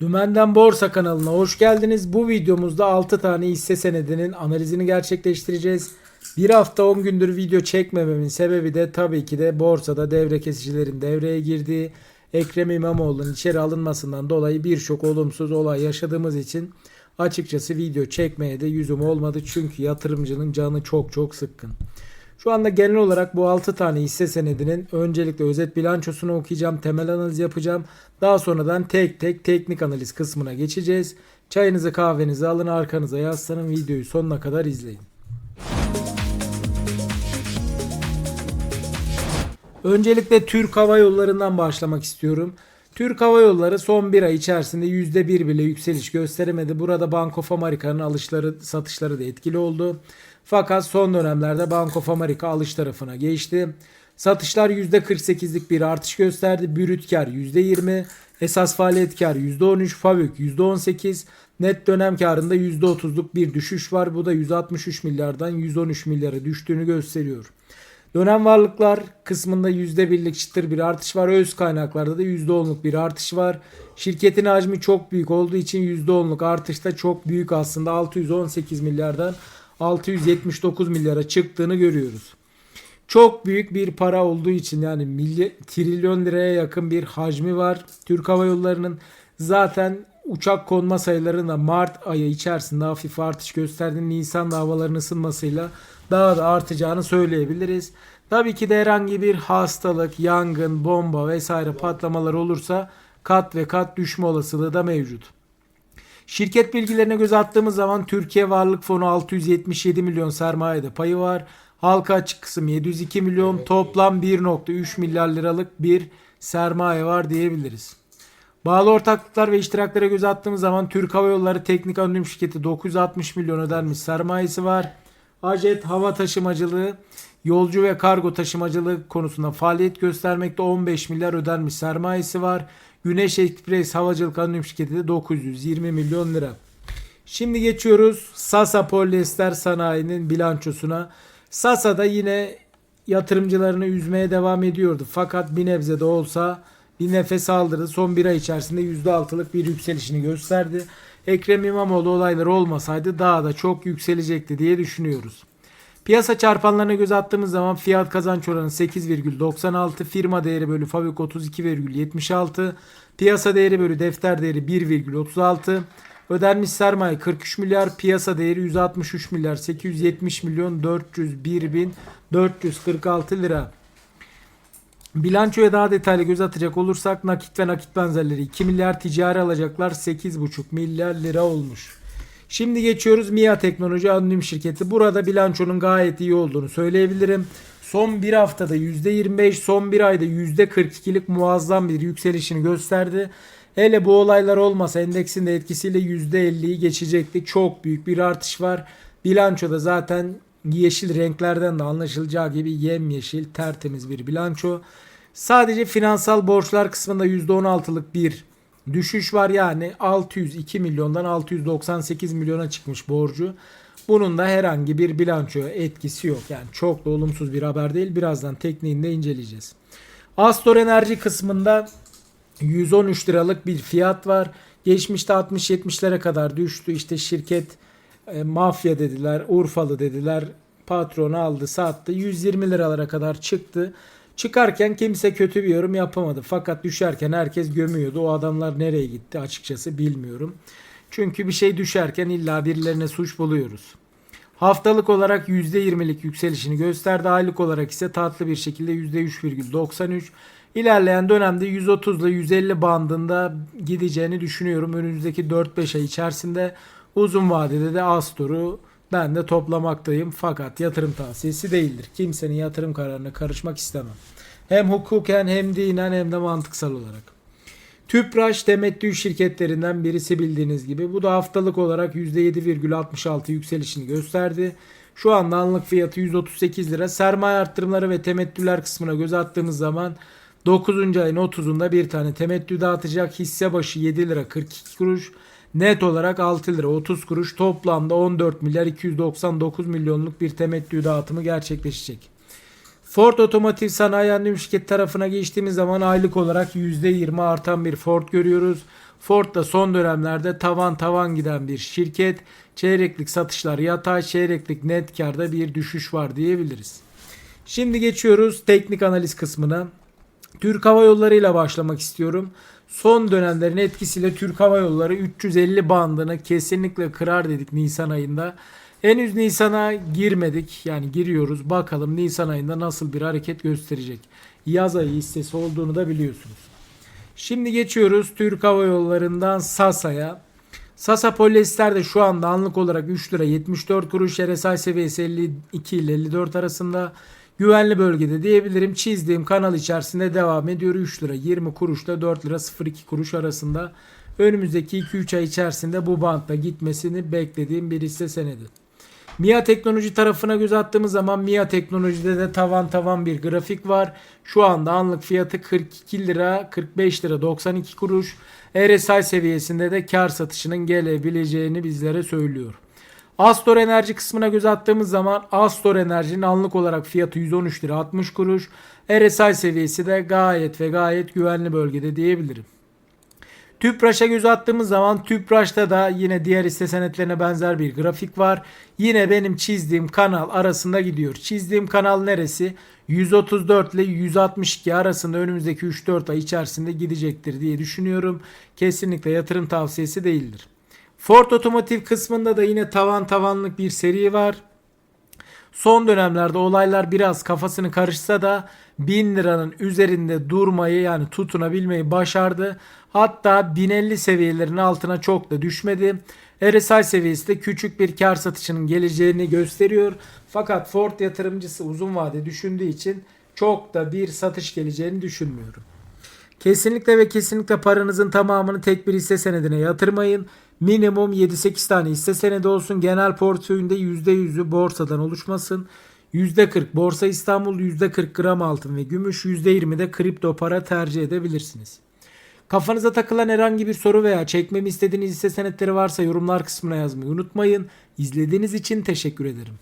Dümenden Borsa kanalına hoş geldiniz. Bu videomuzda 6 tane hisse senedinin analizini gerçekleştireceğiz. Bir hafta 10 gündür video çekmememin sebebi de tabii ki de borsada devre kesicilerin devreye girdiği Ekrem İmamoğlu'nun içeri alınmasından dolayı birçok olumsuz olay yaşadığımız için açıkçası video çekmeye de yüzüm olmadı. Çünkü yatırımcının canı çok çok sıkkın. Şu anda genel olarak bu 6 tane hisse senedinin öncelikle özet bilançosunu okuyacağım, temel analiz yapacağım. Daha sonradan tek tek teknik analiz kısmına geçeceğiz. Çayınızı kahvenizi alın arkanıza yaslanın videoyu sonuna kadar izleyin. Öncelikle Türk Hava Yolları'ndan başlamak istiyorum. Türk Hava Yolları son bir ay içerisinde %1 bile yükseliş gösteremedi. Burada Bank of America'nın alışları satışları da etkili oldu. Fakat son dönemlerde Bank of America alış tarafına geçti. Satışlar %48'lik bir artış gösterdi. Brüt kar %20, esas faaliyet kar %13, FAVÖK %18, net dönem karında %30'luk bir düşüş var. Bu da 163 milyardan 113 milyara düştüğünü gösteriyor. Dönem varlıklar kısmında %1'lik çıtır bir artış var. Öz kaynaklarda da %10'luk bir artış var. Şirketin hacmi çok büyük olduğu için %10'luk artışta çok büyük aslında 618 milyardan 679 milyara çıktığını görüyoruz. Çok büyük bir para olduğu için yani milyon, trilyon liraya yakın bir hacmi var. Türk Hava Yolları'nın zaten uçak konma sayılarında Mart ayı içerisinde hafif artış gösterdi. Nisan'da havaların ısınmasıyla daha da artacağını söyleyebiliriz. Tabii ki de herhangi bir hastalık, yangın, bomba vesaire patlamalar olursa kat ve kat düşme olasılığı da mevcut. Şirket bilgilerine göz attığımız zaman Türkiye Varlık Fonu 677 milyon sermayede payı var. Halka açık kısım 702 milyon toplam 1.3 milyar liralık bir sermaye var diyebiliriz. Bağlı ortaklıklar ve iştiraklere göz attığımız zaman Türk Hava Yolları Teknik Anonim Şirketi 960 milyon ödenmiş sermayesi var. Ajet Hava Taşımacılığı yolcu ve kargo taşımacılığı konusunda faaliyet göstermekte 15 milyar ödenmiş sermayesi var. Güneş Ekspres Havacılık Anonim Şirketi de 920 milyon lira. Şimdi geçiyoruz Sasa Polyester Sanayi'nin bilançosuna. Sasa da yine yatırımcılarını üzmeye devam ediyordu. Fakat bir nebze de olsa bir nefes aldırdı. Son bir ay içerisinde %6'lık bir yükselişini gösterdi. Ekrem İmamoğlu olayları olmasaydı daha da çok yükselecekti diye düşünüyoruz. Piyasa çarpanlarına göz attığımız zaman fiyat kazanç oranı 8,96, firma değeri bölü fabrik 32,76, piyasa değeri bölü defter değeri 1,36, ödenmiş sermaye 43 milyar, piyasa değeri 163 milyar 870 milyon 401 bin 446 lira. Bilançoya daha detaylı göz atacak olursak nakit ve nakit benzerleri 2 milyar ticari alacaklar 8,5 milyar lira olmuş. Şimdi geçiyoruz MIA Teknoloji Anonim Şirketi. Burada bilançonun gayet iyi olduğunu söyleyebilirim. Son bir haftada %25, son bir ayda %42'lik muazzam bir yükselişini gösterdi. Hele bu olaylar olmasa endeksin de etkisiyle %50'yi geçecekti. Çok büyük bir artış var. Bilançoda zaten yeşil renklerden de anlaşılacağı gibi yemyeşil tertemiz bir bilanço. Sadece finansal borçlar kısmında %16'lık bir düşüş var. Yani 602 milyondan 698 milyona çıkmış borcu. Bunun da herhangi bir bilançoya etkisi yok. Yani çok da olumsuz bir haber değil. Birazdan tekniğinde inceleyeceğiz. Astor Enerji kısmında 113 liralık bir fiyat var. Geçmişte 60-70'lere kadar düştü. İşte şirket e, mafya dediler, Urfalı dediler. Patronu aldı, sattı. 120 liralara kadar çıktı. Çıkarken kimse kötü bir yorum yapamadı. Fakat düşerken herkes gömüyordu. O adamlar nereye gitti açıkçası bilmiyorum. Çünkü bir şey düşerken illa birilerine suç buluyoruz. Haftalık olarak %20'lik yükselişini gösterdi. Aylık olarak ise tatlı bir şekilde %3,93. İlerleyen dönemde 130 ile 150 bandında gideceğini düşünüyorum. Önümüzdeki 4-5 ay içerisinde uzun vadede de Astor'u ben de toplamaktayım. Fakat yatırım tavsiyesi değildir. Kimsenin yatırım kararına karışmak istemem. Hem hukuken hem dinen hem de mantıksal olarak. Tüpraş temettü şirketlerinden birisi bildiğiniz gibi. Bu da haftalık olarak %7,66 yükselişini gösterdi. Şu anda anlık fiyatı 138 lira. Sermaye arttırımları ve temettüler kısmına göz attığımız zaman 9. ayın 30'unda bir tane temettü dağıtacak. Hisse başı 7 lira 42 kuruş. Net olarak 6 lira 30 kuruş. Toplamda 14 milyar 299 milyonluk bir temettü dağıtımı gerçekleşecek. Ford Otomotiv Sanayi Anonim Şirketi tarafına geçtiğimiz zaman aylık olarak %20 artan bir Ford görüyoruz. Ford da son dönemlerde tavan tavan giden bir şirket. Çeyreklik satışlar yatay, çeyreklik net karda bir düşüş var diyebiliriz. Şimdi geçiyoruz teknik analiz kısmına. Türk Hava Yolları ile başlamak istiyorum. Son dönemlerin etkisiyle Türk Hava Yolları 350 bandını kesinlikle kırar dedik Nisan ayında. Henüz Nisan'a girmedik. Yani giriyoruz. Bakalım Nisan ayında nasıl bir hareket gösterecek. Yaz ayı hissesi olduğunu da biliyorsunuz. Şimdi geçiyoruz Türk Hava Yolları'ndan Sasa'ya. Sasa polyester de şu anda anlık olarak 3 lira 74 kuruş. RSI seviyesi 52 ile 54 arasında. Güvenli bölgede diyebilirim. Çizdiğim kanal içerisinde devam ediyor. 3 lira 20 kuruşla 4 lira 02 kuruş arasında. Önümüzdeki 2-3 ay içerisinde bu bantta gitmesini beklediğim bir hisse senedi. MIA teknoloji tarafına göz attığımız zaman MIA teknolojide de tavan tavan bir grafik var. Şu anda anlık fiyatı 42 lira 45 lira 92 kuruş. RSI seviyesinde de kar satışının gelebileceğini bizlere söylüyor. Astor Enerji kısmına göz attığımız zaman Astor Enerji'nin anlık olarak fiyatı 113 lira 60 kuruş. RSI seviyesi de gayet ve gayet güvenli bölgede diyebilirim. Tüpraş'a göz attığımız zaman Tüpraş'ta da yine diğer hisse senetlerine benzer bir grafik var. Yine benim çizdiğim kanal arasında gidiyor. Çizdiğim kanal neresi? 134 ile 162 arasında önümüzdeki 3-4 ay içerisinde gidecektir diye düşünüyorum. Kesinlikle yatırım tavsiyesi değildir. Ford Otomotiv kısmında da yine tavan tavanlık bir seri var. Son dönemlerde olaylar biraz kafasını karışsa da 1000 liranın üzerinde durmayı yani tutunabilmeyi başardı. Hatta 1050 seviyelerinin altına çok da düşmedi. RSI seviyesi de küçük bir kar satışının geleceğini gösteriyor. Fakat Ford yatırımcısı uzun vade düşündüğü için çok da bir satış geleceğini düşünmüyorum. Kesinlikle ve kesinlikle paranızın tamamını tek bir hisse senedine yatırmayın. Minimum 7-8 tane hisse senedi olsun. Genel portföyünde %100'ü borsadan oluşmasın. %40 Borsa İstanbul, %40 gram altın ve gümüş, %20 de kripto para tercih edebilirsiniz. Kafanıza takılan herhangi bir soru veya çekmemi istediğiniz hisse senetleri varsa yorumlar kısmına yazmayı unutmayın. İzlediğiniz için teşekkür ederim.